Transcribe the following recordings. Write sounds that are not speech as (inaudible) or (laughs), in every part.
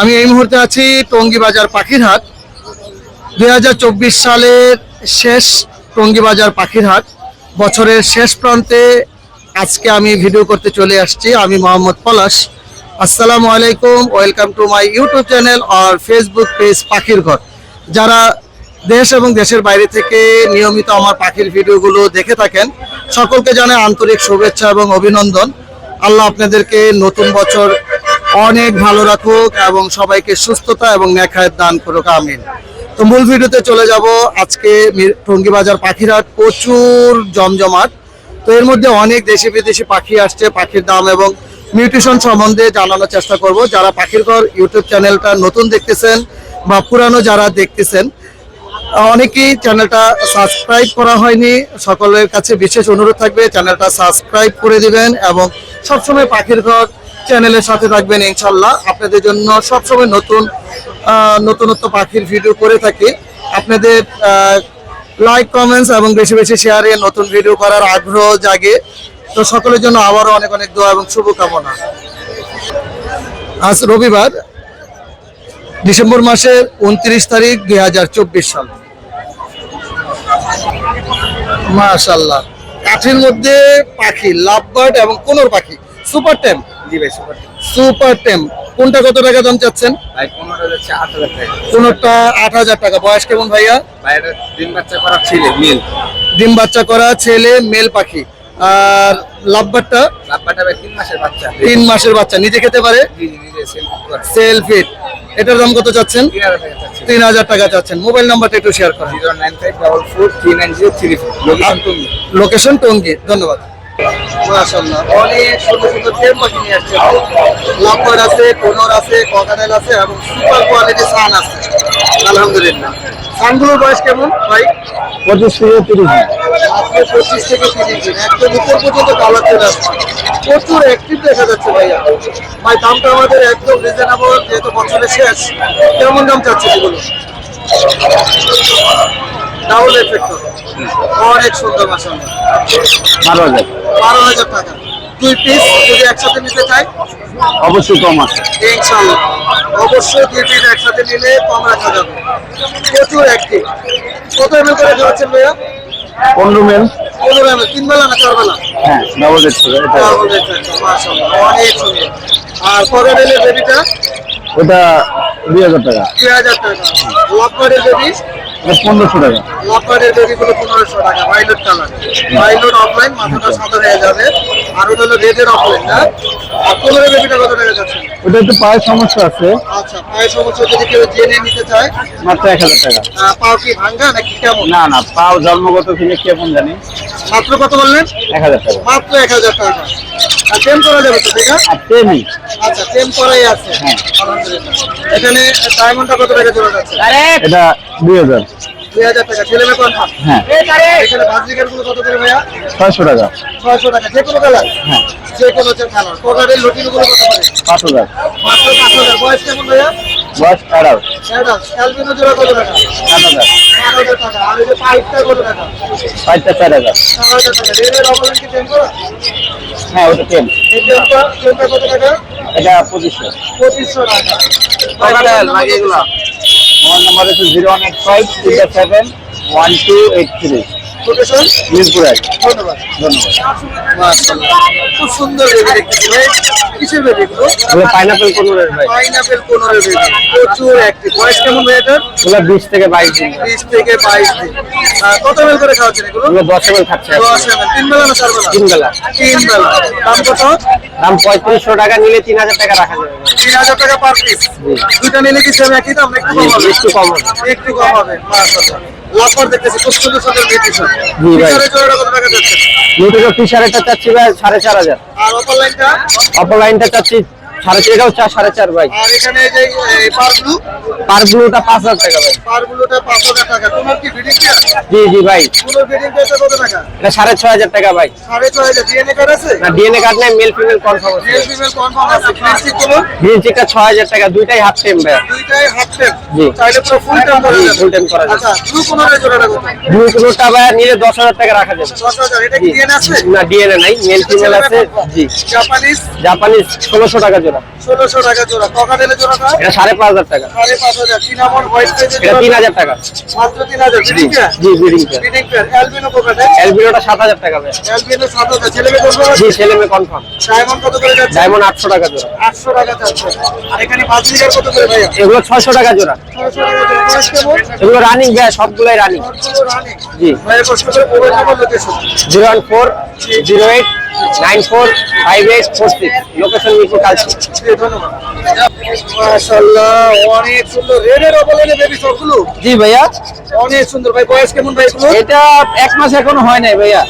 আমি এই মুহূর্তে আছি টঙ্গী বাজার পাখির হাট দুই সালের শেষ টঙ্গী বাজার পাখির হাট বছরের শেষ প্রান্তে আজকে আমি ভিডিও করতে চলে আসছি। আমি মোহাম্মদ পলাশ। আসসালামু আলাইকুম, welcome to my YouTube channel R Facebook page পাখির ঘর। যারা দেশ এবং দেশের বাইরে থেকে নিয়মিত আমার পাখির ভিডিওগুলো দেখে থাকেন, সকলকে জানাই আন্তরিক শুভেচ্ছা এবং অভিনন্দন। আল্লাহ আপনাদেরকে নতুন বছর অনেক ভালো রাখুক এবং সবাইকে সুস্থতা এবং নেখায়ের দান করুক, আমিন। তো মূল ভিডিওতে চলে যাব আজকে টঙ্গী বাজার পাখিরহাট, প্রচুর জমজমাট। তো এর মধ্যে অনেক দেশি বিদেশি পাখি আসছে, পাখির দাম এবং মিউটেশন সম্বন্ধে জানানোর চেষ্টা করব। যারা পাখির ঘর ইউটিউব চ্যানেলটা নতুন দেখতেছেন বা পুরানো যারা দেখতেছেন, অনেকেই চ্যানেলটা সাবস্ক্রাইব করা হয়নি। সকলের কাছে বিশেষ অনুরোধ থাকবে, চ্যানেলটা সাবস্ক্রাইব করে দিবেন এবং সবসময় পাখির ঘর চ্যানেলের সাথে থাকবেন ইনশাল্লাহ আপনাদের জন্য সবসময় নতুন নতুনত্ব পাখির ভিডিও করে থাকি। আপনাদের লাইক কমেন্টস এবং বেশি বেশি শেয়ারে নতুন ভিডিও করার আগ্রহ জাগে। তো সকলের জন্য আবারও অনেক অনেক দোয়া এবং শুভকামনা। আজ রবিবার, ডিসেম্বর মাসের উনত্রিশ তারিখ দুই হাজার চব্বিশ সাল। মাশাল্লাহ কাঠের মধ্যে পাখি, লাভবার্ড এবং কোনোর পাখি, সুপার টেম। জি ভাই সুপার সুপার টেম কোনটা কত টাকা দাম চাচ্ছেন? ভাই পনেরো যাচ্ছে আট হাজার টাকা। কোনোটা আট হাজার টাকা? বয়স কেমন ভাইয়া? ভাই এটা দিন বাচ্চা করার ছেলে মিল ডিম বাচ্চা করা ছেলে মেল পাখি। আর লাভবার্ডটা লাভবাটা ভাই তিন মাসের বাচ্চা। তিন মাসের বাচ্চা। নিজে খেতে পারে? জি জি নিজে সেল করে। সেল ফিট এটার দাম কত চাচ্ছেন? তিন হাজার টাকা চাচ্ছেন। মোবাইল নাম্বারটা একটু শেয়ার করেন। Zero nine five double four three nine zero three four. Location তুমি লোকেশন টঙ্গী। ধন্যবাদ। মাশাআল্লাহ। অনেক সুন্দর সুন্দর টেম পাখি নিয়ে আসছে। লাভবার্ড আছে কোনর আছে ককাটেল আছে এবং সুপার কোয়ালিটি সান আছে। আলহামদুলিল্লাহ। সানগুলোর বয়স কেমন ভাই? পঁচিশ থেকে তিরিশ আপনি পঁচিশ থেকে তিরিশ দিন। একদম উপর পর্যন্ত কালার চলে আসছে। প্রচুর অ্যাক্টিভ দেখা যাচ্ছে ভাইয়া। ভাই দামটা আমাদের একদম রিজনেবল যেহেতু বছরের শেষ। কেমন দাম চাচ্ছে এগুলো ডাবল এফেক্ট অনেক সুন্দর মাসাল্লাহ বারো হাজার। বারো হাজার টাকা। দুই পিস যদি একসাথে নিতে চাই? অবশ্যই কম আছে। ইনশাল্লাহ। অবশ্যই দুই পিস একসাথে নিলে কম রাখা যাবে। প্রচুর অ্যাক্টিভ কত এম করে দেওয়াচ্ছেন ভাইয়া? পনেরো মেল পনেরো এম তিন বেলা না চার বেলা? হ্যাঁ ডাবল মাশাআল্লাহ। অনেক সুন্দর। আর পরে নিলে বেবিটা ওটা দুই হাজার টাকা। দুই হাজার টাকা। লকবারের বেবি পনেরোশো টাকা। লকবারের বেবি গুলো পনেরোশো টাকা ভাইলট কালার ভাইলট অফলাইন মাথাটা সাদা হয়ে যাবে। আর ওটা হলো রেডের অফলাইন না আর পনেরো বেবিটা কত টাকা যাচ্ছে? ওটা একটু পায়ের সমস্যা আছে। আচ্ছা পায়ের সমস্যা যদি কেউ জেনে নিতে চায়। মাত্র এক হাজার টাকা। পাও কি ভাঙ্গা নাকি কেমন? না না পাও জন্মগত কিনে কেমন জানি। মাত্র কত বললেন? এক হাজার টাকা। মাত্র এক হাজার টাকা। আর টেম করা যাবে তো ঠিক আছে? আর আচ্ছা টেম করাই আছে। হ্যাঁ। এখানে ডায়মন্ডটা কত টাকা চলে যাচ্ছে? এটা দুই হাজার। হ্যাঁ। ছয়শো টাকা। ছয়শো টাকা। যে কোনো কালার? হ্যাঁ। যে কোনো কালার। কোকারের লটিনগুলো কত করে? পাঁচ হাজার। পাঁচ হাজার। বয়স কেমন ভাইয়া? বয়স অ্যাডাল্ট জোড়া কত টাকা? সাত হাজার। টাকা। আর এই যে পাইপটা কত টাকা? পাঁচটা চার হাজার। চার হাজার টাকা। রেলের অবদান কি টেম করা? হ্যাঁ ওটা এই কত টাকা? এটা পঁচিশশো। পঁচিশশো টাকা। মোবাইল নাম্বার হচ্ছে zero one eight five three seven one two eight three location? Mirpur এক। ধন্যবাদ। ধন্যবাদ খুব সুন্দর বেবি দেখতেছি ভাই। কিসের বেবি গুলো তাহলে পাইনাপেল কোন রেট ভাই। পাইনাপেল কোনরের বেবি প্রচুর অ্যাক্টিভ বয়স কেমন ভাই এটার? বিশ থেকে বাইশ দিন। বিশ থেকে বাইশ দিন। কত বেল করে খাওয়াচ্ছেন এগুলো? দশ এমএল খাচ্ছে। দশ এমএল তিন বেলা না চার বেলা? তিন বেলা। তিন বেলা। দাম কত? দাম পঁয়ত্রিশশো টাকা নিলে তিন হাজার টাকা রাখা যাবে। তিন হাজার টাকা পার পিস দুইটা নিলে কি সেম একই দাম? একটু কম হবে? একটু কম হবে। একটু কম হবে। মাশাআল্লাহ। লাফার দেখতেছি খুব সুন্দর সুন্দর মিউটিশন জি ভাই। ফিচারের জোড়াটা কত টাকা যাচ্ছে। ইউটিউবে টি চাচ্ছি ভাই সাড়ে চার হাজার। আর অপর লাইনটা অপর লাইনটা চাচ্ছি সাড়ে চার চার সাড়ে চার ভাই। আর এখানে যে পার ব্লু পার ব্লুটা পাঁচ হাজার টাকা ভাই। পার ব্লুটা পাঁচ হাজার টাকা। তোমার কি ফিটিং পেয়ার জি জি ভাই। কত টাকা? এটা সাড়ে ছয় হাজার টাকা ভাই। সাড়ে ছয় হাজার। ডিএনএ কার্ড আছে? না ডিএনএ কার্ড নেই মেল ফিমেল কনফার্ম আছে। মেল ফিমেল কনফার্ম আছে। প্লাস্টিক কোনো? গ্রিন চিকটা ছয় হাজার টাকা দুইটাই হাফ টেম ভাই। দুইটাই হাফ টেপ জি। চাইলে পুরো ফুল টেপ করা যাবে। Full time করা যাবে। আচ্ছা ব্লু কোনের জোড়াটা কত ব্লু ব্লুটা ভাই নিলে দশ হাজার টাকা রাখা যাবে। দশ হাজার। এটা কি ডিএনএ আছে? না ডিএনএ নাই মেল ফিমেল আছে। জি। জাপানিজ জাপানিজ ষোলোশো টাকা জোড়া। ষোলোশো টাকা জোড়া। ককাটেলের জোড়াটা এটা সাড়ে পাঁচ হাজার টাকা। সাড়ে পাঁচ হাজার। তিন হাজার টাকা। মাত্র তিন হাজার। জি। ব্রিডিং পেয়ার অ্যালবিনো টাকা ভাই। অ্যালবিনো সাত হাজার ছেলে মেয়ে কোন জি ছেলে মেয়ে কনফার্ম ডায়মন্ড কত করে যাচ্ছে? ডায়মন্ড আটশো টাকা জোড়া। আটশো টাকা যাচ্ছে। আর এখানে বাজরিকার কত করে ভাইয়া? এগুলো ছয়শো টাকা জোড়া। ছয়শো টাকা জোড়া। এগুলো রানিং ভাই সবগুলোই রানিং সবগুলো রানিং জি। ভাইয়া কষ্ট করে mobile number location nine four five eight four six. Location Mirpur Kalshi মাশাআল্লাহ অনেক সুন্দর। রেডের অবলনে বেবি সবগুলো? জি ভাইয়া। অনেক সুন্দর। ভাই বয়স কেমন? ভাই এটা এক মাস এখনও হয় নাই ভাইয়া।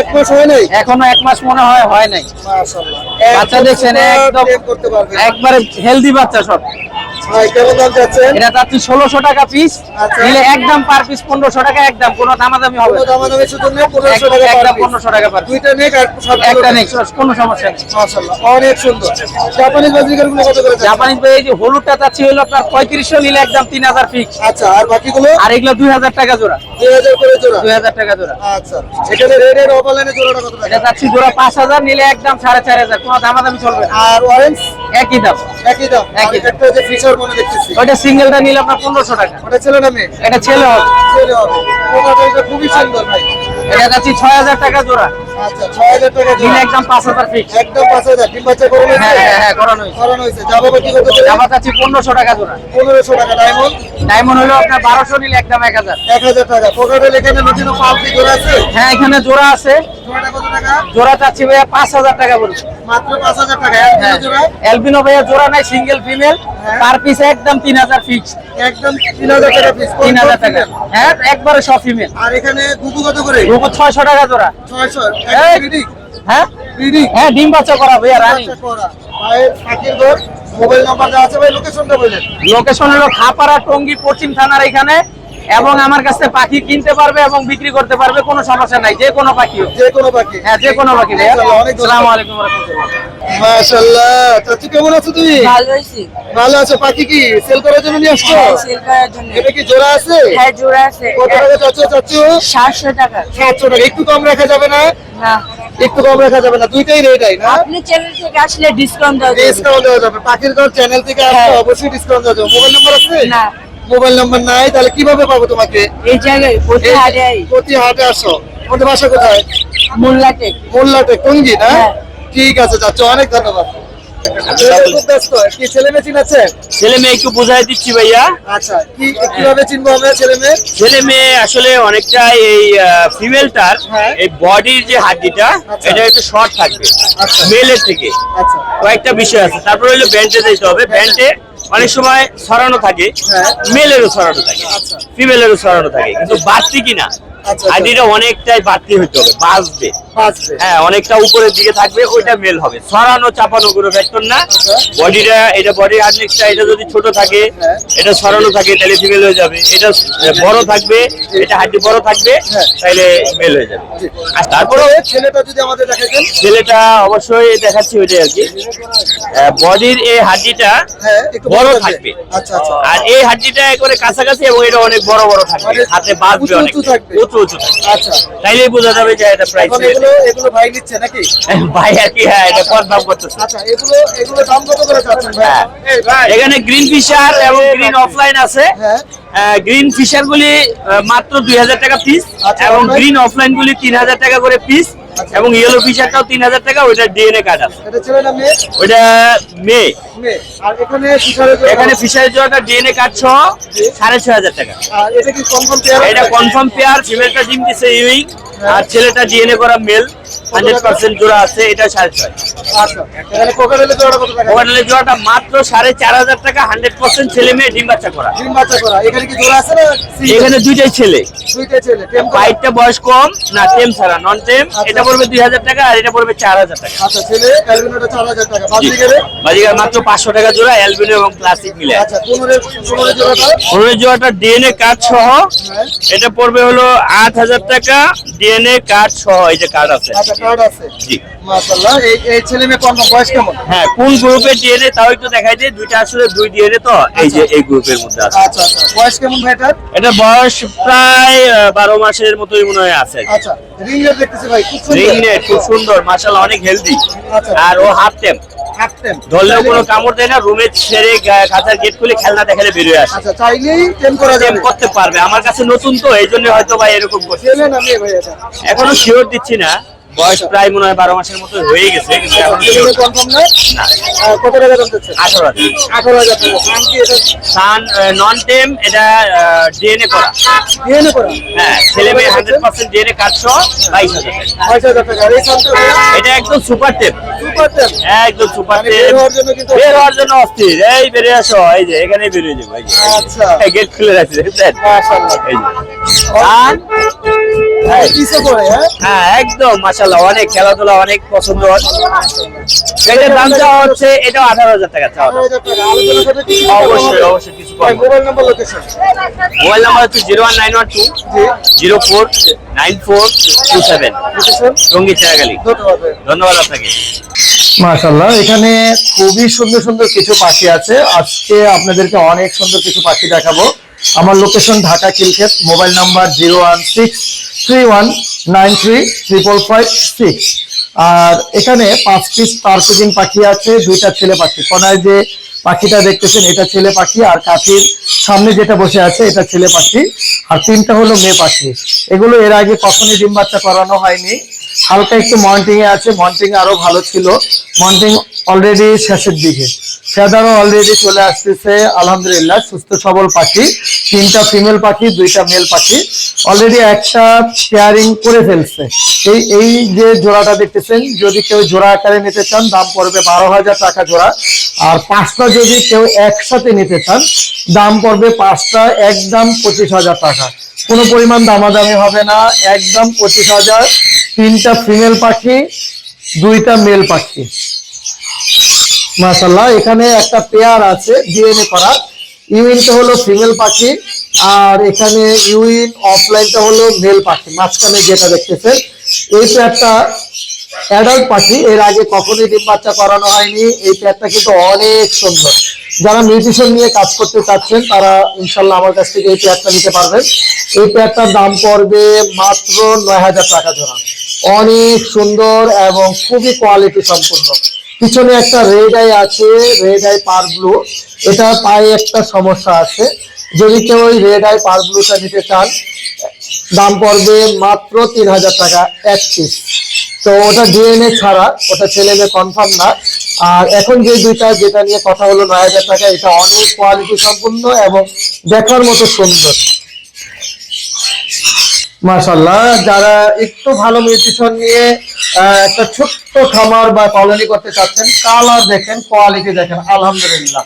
এক মাস হয় নাই? এখনও এক মাস মনে হয় হয় নাই। মাশাআল্লাহ। বাচ্চা দেখছেন একদম একবারে হেলদি বাচ্চা সব। এটা চাচ্ছি ষোলোশো টাকা পিস আচ্ছা। নিলে একদম পার পিস পনেরোশো টাকা একদম কোনো দামাদামি হবে কোনো দামাদামি শুধু নেই পনেরোশো এক- টাকা একদম পনেরোশো টাকা পার দুইটা নেক একটা নেক। কোনো সমস্যা নেই। অনেক সুন্দর। জাপানিজ বাজিকারগুলো কত করে জাপানিজ ভাই যে হলুদটা চাচ্ছি হলো আপনার পঁয়ত্রিশশো নিলে একদম তিন হাজার ফিক্স আচ্ছা আর বাকিগুলো? আর এগুলো দুই হাজার টাকা জোড়া। দুই হাজার করে জোড়া। দুই হাজার টাকা জোড়া। আচ্ছা এখানে রেডের অবলাইনে জোড়াটা কত এটা চাচ্ছি জোড়া পাঁচ হাজার নিলে একদম সাড়ে চার হাজার। দামাদামি চলবে। আর অরেঞ্জ একই দাম। একই দাম। একই একটা যে ফিশার মনে দেখতেছি। ওইটা সিঙ্গেলটা নিলে আপনার টাকা। ওটা ছেলে না মেয়ে? এটা ছেলে হবে। ছেলে হবে। ওটা এটা খুবই সুন্দর ভাই। এটা চাচ্ছি ছয় হাজার টাকা জোড়া। আচ্ছা টাকা জোড়া। একদম পাঁচ হাজার ফিক্স একদম পাঁচ হাজার। ডিম বাচ্চা করে হ্যাঁ হ্যাঁ হ্যাঁ করানো হয়েছে। করানো হয়েছে। যাব কি কত জামা চাচ্ছি পনেরোশো টাকা জোড়া। পনেরোশো টাকা ডায়মন্ড ডায়মন্ড হলো আপনার বারোশো নিলে একদম এক হাজার। টাকা। পকেটের এখানে নতুন পালকি জোড়া আছে? হ্যাঁ এখানে জোড়া আছে। জোড়া চাচ্ছি ভাইয়া পাঁচ হাজার টাকা বলছি। মাত্র পাঁচ হাজার টাকা। হ্যাঁ এলবিনো ভাইয়া জোড়া নাই সিঙ্গেল ফিমেল হ্যাঁ। পার পিস একদম তিন হাজার ফিক্স একদম তিন হাজার টাকা পিস তিন হাজার টাকা। হ্যাঁ একবারে সব ফিমেল আর এখানে দুধু কত করে? রুবো ছয়শো টাকা জোড়া। ছয়শো। হ্যাঁ? হ্যাঁ ডিম বাচ্চা করা ভাইয়া রানি। মোবাইল নাম্বার দেওয়া আছে ভাই লোকেশনটা লোকেশন হলো খাপাড়া টঙ্গী পশ্চিম থানার এখানে। এবং আমার কাছে পাখি কিনতে পারবে এবং বিক্রি করতে পারবে কোনো সমস্যা নাই যে কোনো পাখি যে কোনো পাখি। হ্যাঁ যে কোনো পাখি। আসসালামু আলাইকুম মাশাআল্লাহ। চাচু কেমন আছো তুমি? ভালো হয়েছে ভালো আছো। পাখি কি সেল করার জন্য নিয়ে আসছো? হ্যাঁ সেল করার জন্য। এটা কি জোড়া আছে? হ্যাঁ জোড়া আছে। কত টাকা চাচ্ছ চাচ্ছু সাতশো টাকা। সাতশো টাকা। একটু কম রাখা যাবে না? না। একটু কম রাখা যাবে না। দুইটাই রেটাই না? আপনি চ্যানেল থেকে আসলে ডিসকাউন্ট দেওয়া যাবে। ডিসকাউন্ট দেওয়া যাবে। পাখির ঘর চ্যানেল থেকে আসলে হ্যাঁ। অবশ্যই ডিসকাউন্ট দেওয়া যাবে। মোবাইল নাম্বার আছে? না। মোবাইল নাম্বার নাই তাহলে কীভাবে পাবো তোমাকে? এই জায়গায় প্রতি হাটে প্রতি হাটে আসো। আমাদের বাসা কোথায়? মোল্লাটে মোল্লাটে টঙ্গি না? হ্যাঁ। ঠিক আছে চাচ্ছ অনেক ধন্যবাদ। খুব ব্যস্ত কি ছেলে মেয়ে চিনাচ্ছে ছেলে মেয়ে একটু বোঝাই দিচ্ছি ভাইয়া। আচ্ছা কি কীভাবে চিনবো আমরা ছেলে মেয়ে ছেলে মেয়ে আসলে অনেকটা এই ফিমেলটার হ্যাঁ। এই বডির যে হাড্ডিটা আচ্ছা। এটা একটু শর্ট থাকবে আচ্ছা। মেলের থেকে। আচ্ছা। কয়েকটা বিষয় আছে। তারপরে হলো ব্যান্ডে যেতে হবে। ব্যান্ডে অনেক সময় ছড়ানো থাকে হ্যাঁ। মেলেরও ছড়ানো থাকে আচ্ছা। ফিমেলেরও ছড়ানো থাকে কিন্তু বাড়তি কিনা আচ্ছা। হাড্ডিটা অনেকটাই বাড়তি হতে হবে বাঁচবে হ্যাঁ অনেকটা উপরের দিকে থাকবে ওইটা মেল হবে ছড়ানো চাপানো কোনো ফ্যাক্টর না আচ্ছা। বডিটা এটা বডির হার্ডনেসটা এটা যদি ছোট থাকে হ্যাঁ। এটা ছড়ানো থাকে তাহলে ফিমেল হয়ে যাবে এটা বড় থাকবে এটা হাড্ডি বড় থাকবে হ্যাঁ। তাহলে মেল হয়ে যাবে আর তারপরে ছেলেটা যদি আমাদের দেখাতেন ছেলেটা অবশ্যই দেখাচ্ছি ওইটাই আর কি বডির এই হাড্ডিটা হ্যাঁ বড় থাকবে। আচ্ছা আচ্ছা। আর এই হাড্ডিটা একবারে কাছাকাছি এবং এটা অনেক বড় বড় থাকবে। মানে হাতে বাঁধবে অনেক উঁচু উঁচু আচ্ছা। তাইলেই বোঝা যাবে যে এটা প্রাইস এগুলো এগুলো ভাই নিচ্ছে নাকি? (laughs) ভাই আর কি হ্যাঁ এটা কনফার্ম করতেছে। আচ্ছা এগুলো এগুলো দাম কত করে চাচ্ছেন ভাই? হ্যাঁ। ভাই। এখানে গ্রিন ফিশার এবং গ্রিন অফলাইন আছে। হ্যাঁ। গ্রিন ফিশার গুলি মাত্র দুই হাজার টাকা পিস আচ্ছা, এবং? গ্রিন অফলাইন গুলি তিন হাজার টাকা করে পিস। এবং ইয়েলো ফিশারটাও তিন হাজার টাকা ওইটা ডিএনএ কার্ড আছে। ওইটা মেয়ে। এখানে ফিশারের জন্য- ডিএনএ কার্ড সহ সাড়ে ছয় হাজার টাকা। এটা কনফার্ম পেয়ার ফিমেলটা ডিম দিছে ইউইং আর ছেলেটা ডিএনএ করা মেল হান্ড্রেড পার্সেন্ট জোড়া আছে এটা সাড়ে ছয়। আচ্ছা জোড়াটা মাত্র সাড়ে চার হাজার টাকা হান্ড্রেড পার্সেন্ট ছেলে মেয়ে ডিম বাচ্চা করা। ডিম বাচ্চা করা। এখানে কি জোড়া আছে এখানে দুইটাই ছেলে। দুইটা ছেলে। বয়স কম না টেম ছাড়া নন টেম এটা পড়বে দুই হাজার টাকা আর এটা পড়বে চার হাজার টাকা। আচ্ছা ছেলে অ্যালবিনোটা চার হাজার টাকা। বাজিকার মাত্র পাঁচশো টাকা জোড়া অ্যালবিনো এবং ক্লাসিক মিলে। আচ্ছা পনেরো পনেরো জোড়াটা? ডিএনএ কার্ড সহ। হ্যাঁ। এটা পড়বে হলো আট হাজার টাকা ডিএনএ কার্ড সহ এই যে কার্ড আছে। আচ্ছা কার্ড আছে। জি। মাশাআল্লাহ এই এই ছেলে মেয়ে কনফার্ম বয়স কেমন? হ্যাঁ কোন গ্রুপের ডিএনএ তাও একটু দেখাই দুইটা আসলে দুই ডিএনএ তো এই যে এই গ্রুপের মধ্যে আছে। আচ্ছা আচ্ছা। বয়স কেমন ভাই এটা বয়স প্রায় বারো মাসের মতোই মনে হয় আছে। আচ্ছা রিং দেখতেছি ভাই সুন্দর রিং নেট খুব সুন্দর মাশাআল্লাহ অনেক হেলদি। আর ও হাফ টেম ধরলেও কোনো কামড় দেয় না রুমে ছেড়ে খাতার গেট খুলে খেলনা দেখালে বেরিয়ে আসে। আচ্ছা চাইলেই টেম করা টেম করতে পারবে। আমার কাছে নতুন তো এই জন্য হয়তো ভাই এরকম করছে। এখনও শিওর দিচ্ছি না। বয়স প্রায় মনে হয় বারো মাসের মতো হয়ে গেছে কিন্তু এখন কনফার্ম না। কত টাকা দাম আঠারো হাজার। আঠারো হাজার সান নন টেম এটা ডিএনএ করা। ডিএনএ করা? হ্যাঁ ছেলে মেয়ে হান্ড্রেড পার্সেন্ট ডিএনএ কাটছো বাইশ হাজার বাইশ হাজার টাকা। আর এই সামটা এটা একদম সুপার টেপ একদম সুপার মানে বের হওয়ার জন্য অস্থির। এই বেরিয়ে আসো এই যে এখানেই বেরিয়ে যাব এই যে। আচ্ছা। গেট খুলে রাখছি এই হ্যাঁ? হ্যাঁ একদম অনেক খেলাধুলা অনেক পছন্দ। এটার দাম চাওয়া হচ্ছে এটাও আঠারো হাজার টাকা চাওয়া অবশ্যই অবশ্যই কিছু mobile number location mobile number হচ্ছে zero one nine one two zero four nine four two seven. ধন্যবাদ। ধন্যবাদ আপনাকে। মাশাল্লাহ এখানে খুবই সুন্দর সুন্দর কিছু পাখি আছে। আজকে আপনাদেরকে অনেক সুন্দর কিছু পাখি দেখাবো। আমার location Dhaka Khilkhet mobile number zero one six three one nine three triple five six আর এখানে পাঁচ পিস পার্সিডিং পাখি আছে, দুইটা ছেলে পাখি। কোনায় যে পাখিটা দেখতেছেন, এটা ছেলে পাখি, আর কাঠির সামনে যেটা বসে আছে, এটা ছেলে পাখি। আর তিনটা হলো মেয়ে পাখি। এগুলো এর আগে কখনই ডিম বাচ্চা করানো হয়নি। হালকা একটু মন্টিং এ আছে, মন্টিং আরও ভালো ছিল। মন্টিং অলরেডি শেষের দিকে। ফেদারও অলরেডি চলে আসতেছে, আলহামদুলিল্লাহ, সুস্থ সবল পাখি। তিনটা ফিমেল পাখি, দুইটা মেল পাখি। অলরেডি একটা পেয়ারিং করে ফেলছে। এই এই যে জোড়াটা দেখতেছেন, যদি কেউ জোড়া আকারে নিতে চান, দাম পড়বে বারো হাজার টাকা জোড়া। আর পাঁচটা যদি কেউ একসাথে নিতে চান, দাম পড়বে পাঁচটা একদম পঁচিশ হাজার টাকা। কোনো পরিমাণ দামাদামি হবে না, একদম পঁচিশ হাজার তিনটা ফিমেল পাখি, দুইটা মেল পাখি। মাশাল্লাহ এখানে একটা পেয়ার আছে ডিএনএ করা ইউইনটা হলো ফিমেল পাখি, আর এখানে ইউইন অফলাইনটা হলো মেল পাখি। মাঝখানে যেটা দেখতেছেন, এই পেয়ারটা অ্যাডাল্ট পাখি, এর আগে কখনোই ডিম বাচ্চা করানো হয়নি। এই পেয়ারটা কিন্তু অনেক সুন্দর। যারা নিউট্রিশন নিয়ে কাজ করতে চাচ্ছেন, তারা ইনশাল্লাহ আমার কাছ থেকে এই পেয়ারটা নিতে পারবেন। এই পেয়ারটার দাম পড়বে মাত্র নয় হাজার টাকা জোড়া অনেক সুন্দর এবং খুবই কোয়ালিটি সম্পূর্ণ। পিছনে একটা রেড আই আছে রেড আই পার ব্লু এটা পায়ে একটা সমস্যা আছে। যদি কেউ ওই রেড আই পার ব্লুটা নিতে চান, দাম পড়বে মাত্র তিন হাজার টাকা এক পিস তো ওটা ডিএনএ ছাড়া, ওটা ছেলে মেয়ে কনফার্ম না। আর এখন যে দুইটা, যেটা নিয়ে কথা হলো নয় হাজার টাকা, এটা অনেক কোয়ালিটি সম্পূর্ণ এবং দেখার মতো সুন্দর। মাশাল্লাহ যারা একটু ভালো নিউট্রিশন নিয়ে একটা ছোট্ট খামার বা কলোনি করতে চাচ্ছেন কালার দেখেন কোয়ালিটি দেখেন, আলহামদুলিল্লাহ।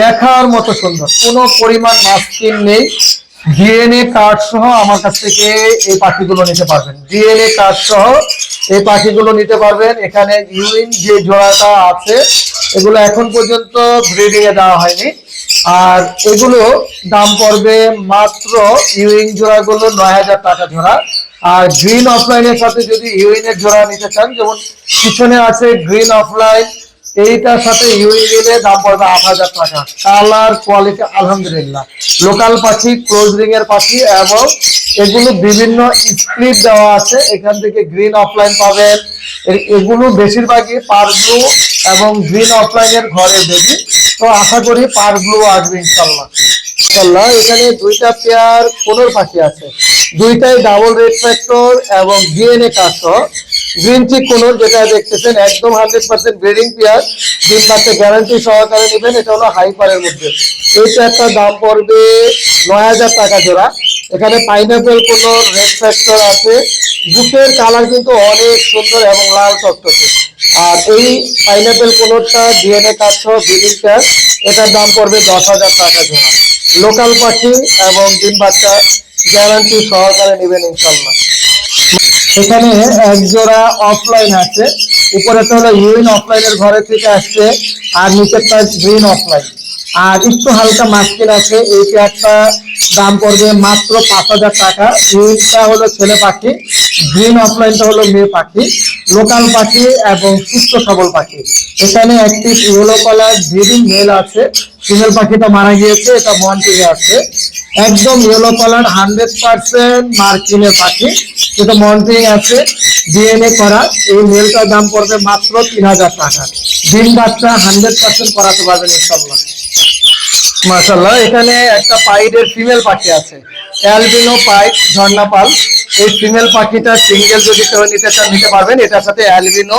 দেখার মতো সুন্দর, কোনো পরিমাণ মাস্কিন নেই। ডিএনএ কার্ড সহ আমার কাছ থেকে এই পাখিগুলো নিতে পারবেন। ডিএনএ কার্ড সহ এই পাখিগুলো নিতে পারবেন। এখানে ইউরিন যে জোড়াটা আছে, এগুলো এখন পর্যন্ত ব্রিডিং এ দেওয়া হয়নি। আর এগুলো দাম পড়বে মাত্র ইউইং জোড়াগুলো নয় হাজার টাকা জোড়া। আর গ্রিন অফলাইনের সাথে যদি ইউইনের জোড়া নিতে চান, যেমন পিছনে আছে গ্রিন অফলাইন, এইটার সাথে ইউইন নিলে দাম পড়বে আট হাজার টাকা। কালার, কোয়ালিটি আলহামদুলিল্লাহ। লোকাল পাখি, ক্লোজ রিং এর পাখি এবং এগুলো বিভিন্ন স্প্লিট দেওয়া আছে। এখান থেকে গ্রিন অফলাইন পাবেন। এগুলো বেশিরভাগই পার এবং গ্রিন অফলাইনের ঘরে বেবি তো আশা করি পার ব্লু আসবে ইনশাল্লাহ ইনশাল্লাহ এখানে দুইটা পেয়ার কোনোর পাখি আছে। দুইটাই ডাবল রেড ফ্যাক্টর এবং ডিএনএ কাজ গ্রিন চিক কোনোর যেটা দেখতেছেন, একদম হান্ড্রেড পার্সেন্ট ব্রিডিং পেয়ার ডিম বাচ্চা গ্যারান্টি সহকারে নেবেন, এটা হলো হাইপারের মধ্যে। এই পেয়ারটার দাম পড়বে নয় হাজার টাকা জোড়া। এখানে পাইনাপেল কোনো রেড ফ্যাক্টর আছে। বুকের কালার কিন্তু অনেক সুন্দর এবং লাল টকটকে। আর এই পাইনাপেল কোনোরটা ডিএনএ কাজ সহ ব্রিডিং পেয়ার এটার দাম পড়বে দশ হাজার টাকা জোড়া। লোকাল পাখি এবং ডিম বাচ্চা গ্যারান্টি সহকারে নেবেন ইনশাল্লাহ এখানে এক জোড়া অফলাইন আছে। উপরেটা হলো ইউরিন অফলাইনের ঘরে থেকে আসছে, আর নিচেরটা গ্রিন অফলাইন আর একটু হালকা মাস্কিন আছে, এই পেয়ারটা দাম পড়বে মাত্র পাঁচ হাজার টাকা। ইউরিনটা হলো ছেলে পাখি গ্রিন অফলাইনটা হলো মেয়ে পাখি লোকাল পাখি এবং সুস্থ সবল পাখি। এখানে একটি ইয়েলো কালার ব্রিডিং মেল আছে। ফিমেল পাখিটা মারা গিয়েছে, এটা মন্টিনে আছে একদম ইয়েলো কালার হান্ড্রেড পার্সেন্ট মার্কিনের পাখি যেটা মন্টিং আছে ডিএনএ করা, এই মেলটার দাম পড়বে মাত্র তিন হাজার টাকা। ডিম বাচ্চা হান্ড্রেড পার্সেন্ট করাতে পারবেন ইনশাল্লাহ মাশাল্লাহ এখানে একটা পাইডের ফিমেল পাখি আছে। অ্যালবিনো পাইড ঝর্ণা পাল এই ফিমেল পাখিটা সিঙ্গেল যদি কেউ নিতে চান, নিতে পারবেন। এটার সাথে অ্যালবিনো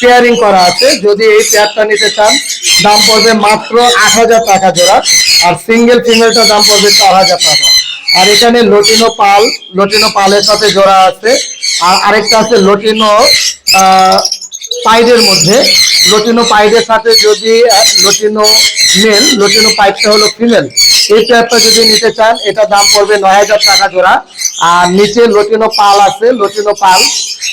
পেয়ারিং করা আছে। যদি এই পেয়ারটা নিতে চান, দাম পড়বে মাত্র আট হাজার টাকা জোড়া। আর সিঙ্গেল ফিমেলটা দাম পড়বে চার হাজার টাকা। আর এখানে লটিনো পাল, লটিনো পালের সাথে জোড়া আছে। আর আরেকটা আছে লটিনো পাইডের মধ্যে। লটিনো পাইডের সাথে যদি লটিনো মেল, লটিনো পাইপটা হলো ফিমেল, এই পেয়ারটা যদি নিতে চান, এটা দাম পড়বে নয় হাজার টাকা জোড়া। আর নিচে লটিনো পাল আছে, লটিনো পাল,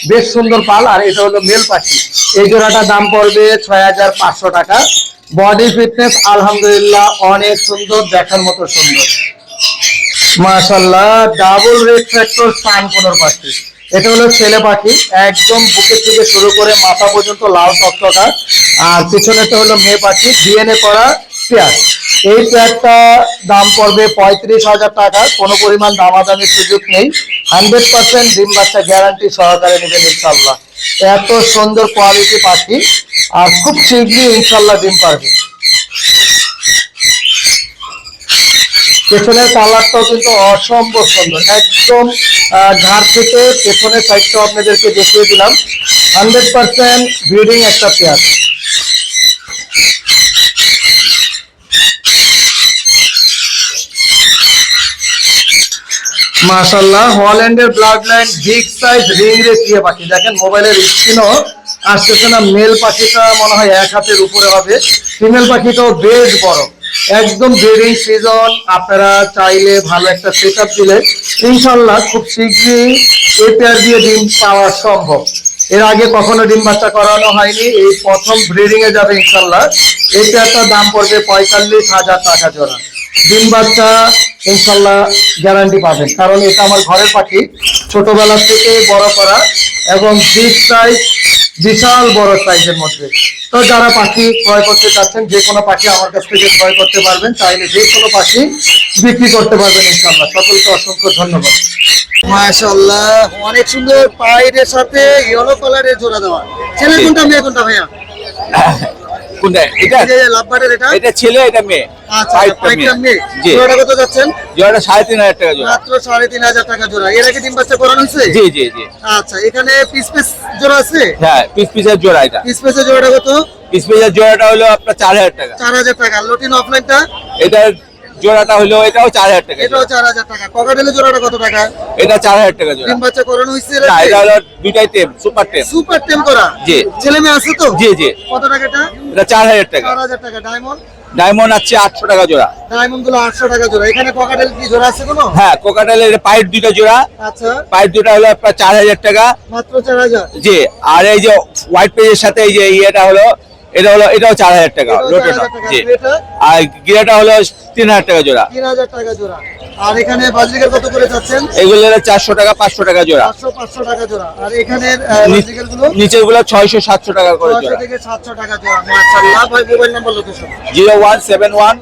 বেশ সুন্দর পাল, আর এটা হলো মেল পাখি। এই জোড়াটা দাম পড়বে ছয় হাজার পাঁচশো টাকা। বডি ফিটনেস আলহামদুলিল্লাহ, অনেক সুন্দর, দেখার মতো সুন্দর। মাশাল্লাহ double red factor sun conure পাখি। এটা হলো ছেলে পাখি। একদম বুকের থেকে শুরু করে মাথা পর্যন্ত লাল টকটকা আর পিছনে পিছনেটা হলো মেয়ে পাখি ডিএনএ করা পেয়ার। এই পেয়ারটা দাম পড়বে পঁয়ত্রিশ হাজার টাকা। কোনো পরিমাণ দামাদামির সুযোগ নেই। হান্ড্রেড পার্সেন্ট ডিম বাচ্চা গ্যারান্টি সহকারে নেবেন ইনশাল্লাহ। এত সুন্দর কোয়ালিটি পাখি। আর খুব শীঘ্রই ইনশাল্লাহ ডিম পারবে। পেছনের কালারটাও কিন্তু অসম্ভব সুন্দর। একদম ঘাড় থেকে পেছনের সাইডটাও আপনাদেরকে দেখিয়ে দিলাম। হান্ড্রেড পার্সেন্ট ব্রিডিং একটা পেয়ার মাশাল্লাহ হল্যান্ডের blood line big size ring রে টিয়া পাখি। দেখেন, মোবাইলের স্ক্রিনও আসতেছে না মেল পাখিটা মনে হয় এক হাতের উপরে হবে। ফিমেল পাখিটাও বেশ বড়। একদম ব্রিডিং সিজন আপনারা চাইলে ভালো একটা সেট আপ দিলে ইনশাল্লাহ খুব শীঘ্রই এই পেয়ার দিয়ে ডিম পাওয়া সম্ভব। এর আগে কখনো ডিম বাচ্চা করানো হয়নি, এই প্রথম ব্রিডিং এ যাবে ইনশাল্লাহ। এই পেয়ারটার দাম পড়বে পঁয়তাল্লিশ হাজার টাকা জোড়া। ডিম বাচ্চা ইনশাল্লাহ গ্যারান্টি পাবেন। কারণ এটা আমার ঘরের পাখি, ছোটবেলা থেকে বড় করা এবং বিগ সাইজ বিশাল বড় সাইজের মধ্যে। তো যারা পাখি ক্রয় করতে চাচ্ছেন যে কোনো পাখি আমার কাছ থেকে ক্রয় করতে পারবেন চাইলে যে কোনো পাখি বিক্রি করতে পারবেন ইনশাল্লাহ সকলকে অসংখ্য ধন্যবাদ। মাশাল্লাহ অনেক সুন্দর পায়ের সাথে ইয়েলো কালারের জোড়া দেওয়া। ছেলে কোনটা মেয়ে কোনটা ভাইয়া? (coughs) কোনটা? এটা? লাভবারের এটা? এটা ছেলে এটা মেয়ে? আচ্ছা পাইপটা পাইপটা মেয়ে। জি। জোড়াটা কত যাচ্ছেন? জোড়াটা সাড়ে তিন হাজার টাকা জোড়া। মাত্র সাড়ে তিন হাজার টাকা জোড়া। এর আগে ডিম বাচ্চা করানো হয়েছে? জি জি জি। আচ্ছা এখানে পিস পিস জোড়া আছে? হ্যাঁ পিস পিসের জোড়া এটা। পিস পিসের জোড়াটা কত? পিস পিসের জোড়াটা হলো আপনার চার হাজার টাকা। চার হাজার টাকা। লোটিন অফলাইনটা এটার জোড়াটা হলো এটাও চার হাজার টাকা এটাও চার হাজার টাকা। ককাটেলের জোড়াটা কত টাকা? এটা চার হাজার টাকা জোড়া। ডিম বাচ্চা করানো হয়েছে না এটা হলো দুইটাই টেম সুপার টেম। সুপার টেম করা? জি। ছেলে মেয়ে আছে তো? জি জি। কত টাকা এটা? চার হাজার টাকা। চার হাজার টাকা ডায়মন্ড ডায়মন্ড আছে আটশো টাকা জোড়া। ডায়মন্ডগুলো আটশো টাকা জোড়া। এখানে ককাটেল কি জোড়া আছে কোনো? হ্যাঁ কোকাটেলের পাইপ দুটো জোড়া। আচ্ছা। পাইপ দুটো হলো আপনার চার হাজার টাকা। মাত্র চার হাজার? জি আর এই যে হোয়াইট পেজের সাথে এই যে ইয়েটা হলো এটা হলো এটাও চার হাজার টাকা লোটেটা জি। আর গিরাটা হলো তিন হাজার টাকা জোড়া। তিন হাজার টাকা জোড়া। আর এখানে বাজরিকের কত করে চাচ্ছেন? এগুলো চারশো টাকা পাঁচশো টাকা জোড়া। পাঁচশো পাঁচশো টাকা জোড়া। আর এখানের নি- নিচেরগুলো ছয়শো সাতশো টাকা করে জোড়া। থেকে সাতশো টাকা জোড়া। ভাই mobile number location zero one seven one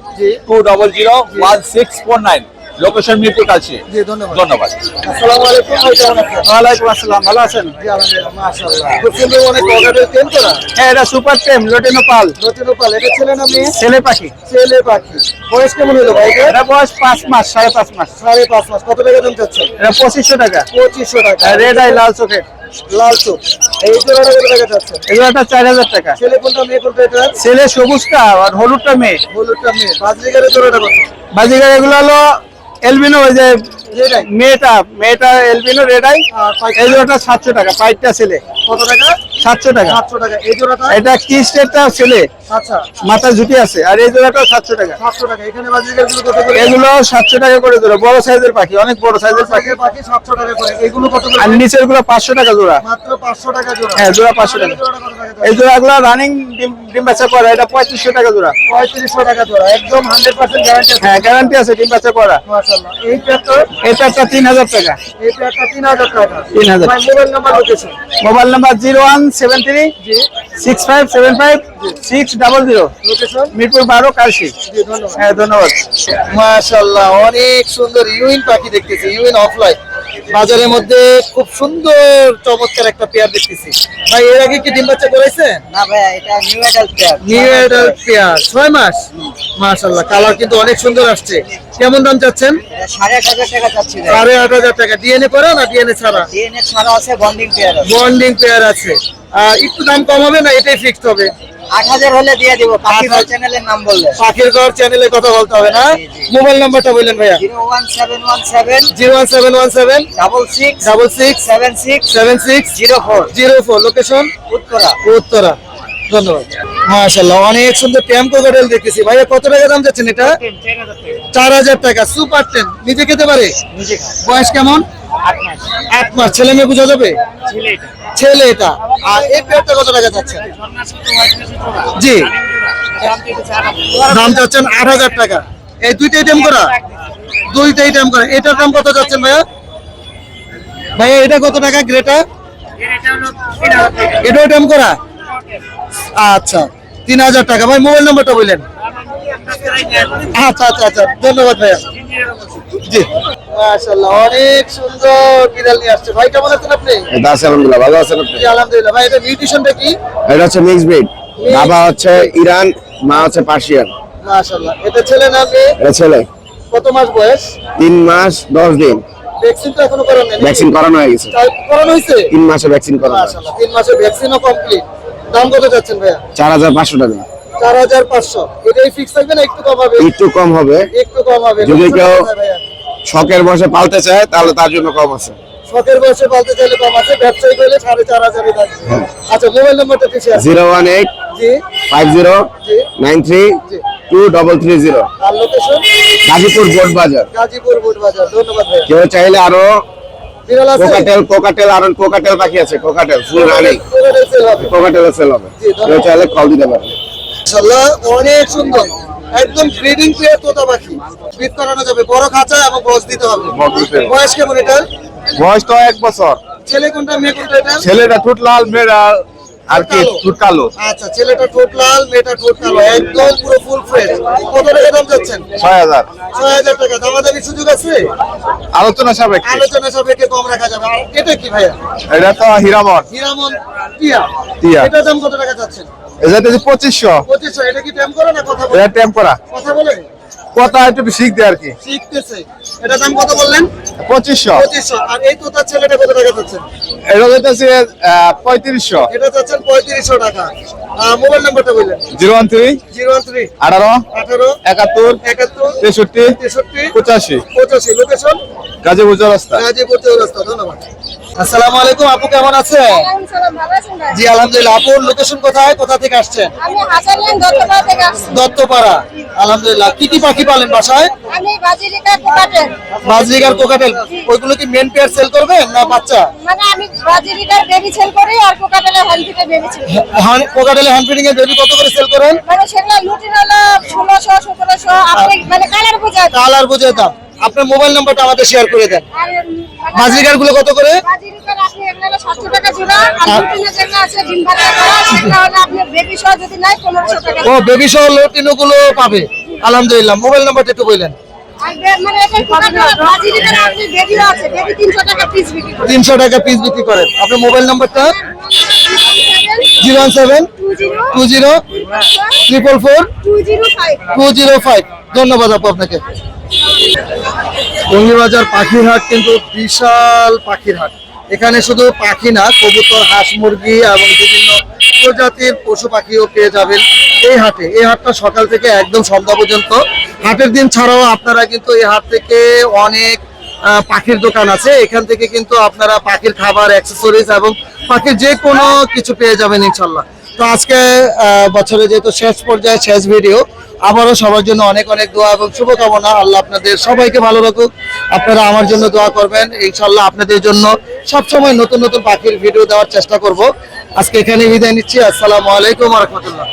two double zero one six four nine. Location Mirpur কাছে জি ধন্যবাদ। ধন্যবাদ। আসসালামু আলাইকুম ভাই কেমন আছেন? ওয়ালাইকুম আসসালাম ভালো আছেন? জি আলহামদুলিল্লাহ মাশাআল্লাহ। খুব সুন্দর অনেক ককাটেল টেম করা হ্যাঁ এটা সুপার টেম লোটেনো পাল পাল এটা ছেলে না মেয়ে ছেলে পাখি। ছেলে পাখি। বয়স কেমন হলো ভাই এটা বয়স পাঁচ মাস সাড়ে পাঁচ মাস। সাড়ে পাঁচ মাস। কত টাকা দাম চাচ্ছেন? এটা পঁচিশশো টাকা। পঁচিশশো টাকা। রেড আই লাল চোখের লাল চোখ। এই জোড়াটা কত টাকা চাচ্ছেন? এগুলোটা চার হাজার টাকা। ছেলে কোনটা মেয়ে কোনটা এটা? ছেলে সবুজটা আর হলুদটা মেয়ে। হলুদটা মেয়ে। বাজরিকারের জোড়াটা কত? এগুলো হলো এলবিনো ওই যে মেয়েটা মেয়েটা এলবিনো রেডাই। এই জোড়াটা সাতশো টাকা পাইপটা ছেলে। কত টাকা? সাতশো টাকা। সাতশো টাকা। এই জোড়াটা? এটা কি স্টেটটা ছেলে? আচ্ছা। মাথা ঝুটি আছে। আর এই জোড়াটা সাতশো টাকা। সাতশো টাকা। এখানে এগুলো সাতশো টাকা করে জোড়া। বড় সাইজের পাখি অনেক বড় সাইজের পাখি। পাখি সাতশো টাকা করে। এগুলো কত আর নিচেরগুলো পাঁচশো টাকা জোড়া। মাত্র পাঁচশো টাকা জোড়া। হ্যাঁ, জোড়া 500 টাকা। এই জোড়া? গুলো রানিং ডিম বাচ্চা করা এটা পঁয়ত্রিশশো টাকা জোড়া। পঁয়ত্রিশশো টাকা জোড়া। একদম হান্ড্রেড পার্সেন্ট গ্যারান্টি হ্যাঁ গ্যারান্টি আছে ডিম বাচ্চা করা। এই প্যাকটা এটা একটা তিন হাজার টাকা। এই প্যাকটা তিন হাজার টাকা। 3000 ভাই mobile number location mobile number zero one seven three six five seven five six double zero. Mirpur বারো কালশি। হ্যাঁ ধন্যবাদ। অনেক সুন্দর ইউইন পাখি দেখতেছি ইউইন অফলাইন। বাজারের মধ্যে খুব সুন্দর চমৎকার একটা পেয়ার দেখতেছি। ভাই এর আগে কি ডিম বাচ্চা করেছেন না ভাইয়া এটা new adult pair. New adult pair ছয় মাস? কালার কিন্তু অনেক সুন্দর আসছে। কেমন দাম চাচ্ছেন? সাড়ে আট হাজার টাকা চাচ্ছি ভাই। সাড়ে আট হাজার টাকা। ডিএনএ করা না ডিএনএ ছাড়া? ডিএনএ ছাড়া আছে বন্ডিং পেয়ার আছে। বন্ডিং পেয়ার আছে। আহ, একটু দাম কম হবে না? এটাই ফিক্সড হবে। আট হাজার হলে দিয়ে দিব। চ্যানেলের নাম বললে। পাখির ঘর চ্যানেলে কথা বলতে হবে না। মোবাইল নাম্বারটা বললেন ভাইয়া। Zero one seven one seven zero one seven one seven double six double six seven six seven six zero four. Zero four. Location? Uttara. Uttara. ধন্যবাদ। মাশাল্লাহ অনেক সুন্দর দেখতেছি। ভাইয়া কত টাকা দাম যাচ্ছেন এটা? চার হাজার টাকা সুপার টেন নিজে খেতে পারে? বয়স কেমন? আট মাস। ছেলে মেয়ে বোঝা যাবে? ছেলে এটা। আর এই পেয়ারটা কত টাকা যাচ্ছে জি। দাম চাচ্ছেন আট হাজার টাকা। এই দুইটাই করা? দুইটাই করা। এটার দাম কত যাচ্ছেন ভাইয়া? ভাইয়া এটা কত টাকা? গ্রেটা এটাও করা? আচ্ছা তিন হাজার টাকা। ভাই মোবাইল নাম্বারটা বললেন। আচ্ছা আচ্ছা আচ্ছা ধন্যবাদ ভাইয়া। জি। মাশাআল্লাহ অনেক সুন্দর বিড়াল নিয়ে আসছে। ভাই কেমন আছেন আপনি? এটা আলহামদুলিল্লাহ ভালো আছেন আপনি? আলহামদুলিল্লাহ। ভাই এটা নিউট্রিশনটা কি? এটা হচ্ছে মিক্স ব্রিড বাবা হচ্ছে ইরান মা হচ্ছে পার্সিয়ান। মাশাআল্লাহ। এটা ছেলে না মেয়ে? এটা ছেলে। কত মাস বয়স? তিন মাস দশ দিন। ভ্যাকসিন তো এখনও করানো নেই ভ্যাকসিন করানো হয়ে গেছে। করানো হয়েছে? মাসে ভ্যাকসিন করানো মাশাআল্লাহ ভ্যাকসিনও কমপ্লিট দাম কত যাচ্ছেন ভাইয়া? চার হাজার পাঁচশো টাকা। চার হাজার পাঁচশো। এটাই ফিক্স থাকবে না একটু কম হবে? একটু কম হবে। একটু কম হবে। যদি কেউ- শখের বসে পালতে চায় তাহলে তার জন্য কম আছে। শখের বয়সে পালতে চাইলে কম আছে ব্যবসায়ী করলে সাড়ে চার হাজারই আচ্ছা মোবাইল নাম্বারটা আছে জিরো ওয়ান এইট জি। Five zero nine three two double three zero. আর লোকেশন গাজীপুর বোট বাজার। গাজীপুর বুট বাজার। ধন্যবাদ কেউ চাইলে আরও কোকাটেল কোকাটেল আর কোকাটেল বাকি আছে cockatiel full running. Cockatiel sale হবে। কেউ চাইলে কল দিতে পারে। মাশাআল্লাহ অনেক সুন্দর। একদম ব্রিডিং পেয়ার তোতা পাখি। ব্রিড করানো যাবে। বড় খাঁচা এবং বস দিতে হবে। বয়স কেমন এটার? বয়স তো এক বছর। ছেলে কোনটা মেয়ে কোনটা এটা? ছেলেটা ঠোঁট লাল মেয়েরা আর কি। ঠোঁট কালো। আচ্ছা ছেলেটা ঠোঁট লাল মেয়েটা ঠোঁট কালো। একদম পুরো ফুল ফ্রেশ কত টাকা দাম যাচ্ছেন টাকা। দামাদামি সুযোগ আছে? আলোচনা সাপেক্ষে। আলোচনা সাপেক্ষে কম রাখা যাবে। এটা কি ভাইয়া? এটা তো হীরামন। হিরামন টিয়া। টিয়া। এটা দাম কত টাকা যাচ্ছেন এটা পঁচিশশো। পঁচিশশো। এটা কি ট্যাম করা না কথা বলে? এটা টেম্পোরা কথা বলে? কথা একটু শিখতে আর কি। শিখতেছে। এটা দাম কত বললেন? পঁচিশশো। পঁচিশশো। আর এই তোতার ছেলেটা কত টাকা এটা পঁয়ত্রিশশো। এটা যাচ্ছেন পঁয়ত্রিশশো টাকা। মোবাইল নাম্বারটা বললেন। Zero one three zero one three আঠারো আঠারো একাত্তর একাত্তর তেষট্টি তেষট্টি পঁচাশি। পঁচাশি। লোকেশন গাজীপুর রাস্তা গাজীপুর চৌরাস্তা। ধন্যবাদ। আসসালামু আলাইকুম আপু কেমন আছে জি আলহামদুলিল্লাহ। আপুর লোকেশন কোথায়? কোথা থেকে আসছেন? আমি দত্তপাড়া থেকে আসছি। দত্তপাড়া। আলহামদুলিল্লাহ। কি কি পাখি পালেন বাসায়? আমি বাজিরিকা কোকাটেল। Budgerigar cockatiel. ওইগুলো কি মেন পেয়ার সেল করবেন না বাচ্চা? মানে আমি বাজিরিকার বেবি সেল করি আর কোকাটেলের হ্যান্ডিতে বেবি সেল করি। কোকাটেলে হ্যান্ড এর বেবি কত করে সেল করেন? মানে সেগুলো লুটিন হলো ষোলোশো সতেরোশো আপনি মানে কালার বোঝা কালার বুঝে দাম। আপনার মোবাইল নাম্বারটা আমাদের শেয়ার করে দেন মানে গুলো কত করে ও বেবি সহ লোটিনো গুলো পাবে আলহামদুলিল্লাহ মোবাইল নাম্বারটা একটু বললেন মানে তিনশো টাকা পিস বিক্রি করেন আপনার মোবাইল নাম্বারটা zero one seven two zero triple four two zero five ধন্যবাদ আপু আপনাকে টঙ্গিবাজার পাখির হাট কিন্তু বিশাল পাখির হাট এখানে শুধু পাখি না, কবুতর, হাঁস, মুরগি এবং বিভিন্ন প্রজাতির পশু পাখিও পেয়ে যাবেন এই হাটে। এই হাটটা সকাল থেকে একদম সন্ধ্যা পর্যন্ত। হাটের দিন ছাড়াও আপনারা কিন্তু এই হাট থেকে অনেক পাখির দোকান আছে। এখান থেকে কিন্তু আপনারা পাখির খাবার অ্যাক্সেসরিজ এবং পাখির যে কোনো কিছু পেয়ে যাবেন ইনশাল্লাহ। তো আজকে বছরে যেহেতু শেষ পর্যায়ে, শেষ ভিডিও আবারও সবার জন্য অনেক অনেক দোয়া এবং শুভকামনা। আল্লাহ আপনাদের সবাইকে ভালো রাখুক। আপনারা আমার জন্য দোয়া করবেন। ইনশাল্লাহ আপনাদের জন্য সবসময় নতুন নতুন পাখির ভিডিও দেওয়ার চেষ্টা করব। আজকে এখানে বিদায় নিচ্ছি। আসসালামু আলাইকুম রহমতুল্লাহ।